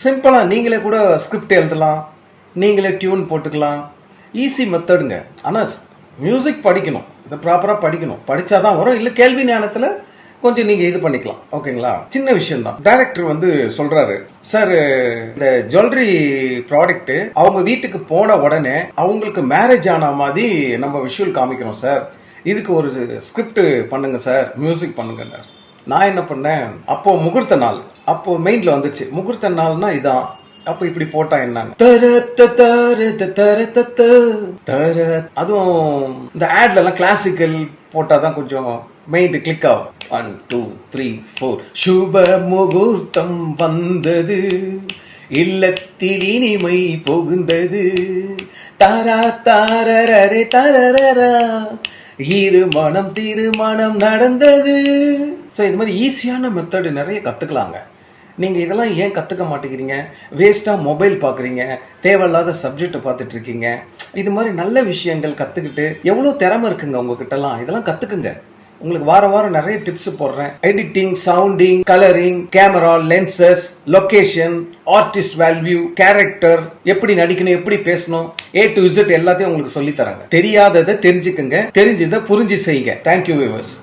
சிம்பிளாக நீங்களே கூட ஸ்கிரிப்ட் எழுதலாம். நீங்களே டியூன் போட்டுக்கலாம். ஈஸி மெத்தடுங்க ஆனால் மியூசிக் படிக்கணும். இதை ப்ராப்பராக படிக்கணும். படிச்சாதான் வரும். இல்லை கேள்வி ஞானத்தில் கொஞ்சம் நீங்கள் இது பண்ணிக்கலாம். ஓகேங்களா? சின்ன விஷயம் தான் டைரக்டர் வந்து சொல்கிறாரு சார் இந்த ஜுவல்லரி ப்ராடக்ட்டு அவங்க வீட்டுக்கு போன உடனே அவங்களுக்கு மேரேஜ் ஆன மாதிரி நம்ம விஷுவல் காமிக்கிறோம் சார் இதுக்கு ஒரு ஸ்கிரிப்ட் பண்ணுங்க சார் மியூசிக் பண்ணுங்க நான் என்ன பண்ணேன்? அப்போ முகூர்த்த நாள். அப்போ மெயின்ல வந்துச்சு. முகூர்த்த நாள்னா இதான். அப்ப இப்படி போட்டா என்னன்னு. தர தர த தர த தர. அதுவும் இந்த ஆட்ல எல்லாம் கிளாசிக்கல் போட்டாதான் கொஞ்சம் மெயின் கிளிக் ஆகும். ஒன் டூ த்ரீ ஃபோர் சுப முகூர்த்தம் வந்தது. இல்லத்தில் இனிமை புகுந்தது. தாரா தர தரரரா தீர்மானம் தீர்மானம் நடந்தது. ஸோ இது மாதிரி ஈஸியான மெத்தடு நிறைய கற்றுக்கலாங்க நீங்கள் இதெல்லாம் ஏன் கற்றுக்க மாட்டேங்கிறீங்க? வேஸ்ட்டாக மொபைல் பார்க்குறீங்க தேவையில்லாத சப்ஜெக்டை பார்த்துட்டு இருக்கீங்க இது மாதிரி நல்ல விஷயங்கள் கற்றுக்கிட்டு எவ்வளோ திறமை இருக்குங்க உங்ககிட்டலாம்? இதெல்லாம் கற்றுக்குங்க உங்களுக்கு வார வாரம் நிறைய டிப்ஸ் போடுறேன். Editing sounding colouring camera lenses location artist value character எப்படி நடிக்கணும் எப்படி பேசணும் ஏ டு இசட் எல்லாத்தையும் உங்களுக்கு சொல்லி தராங்க. தெரியாததை தெரிஞ்சுக்கங்க. தெரிஞ்சதை புரிஞ்சு செய்யுங்க. Thank you viewers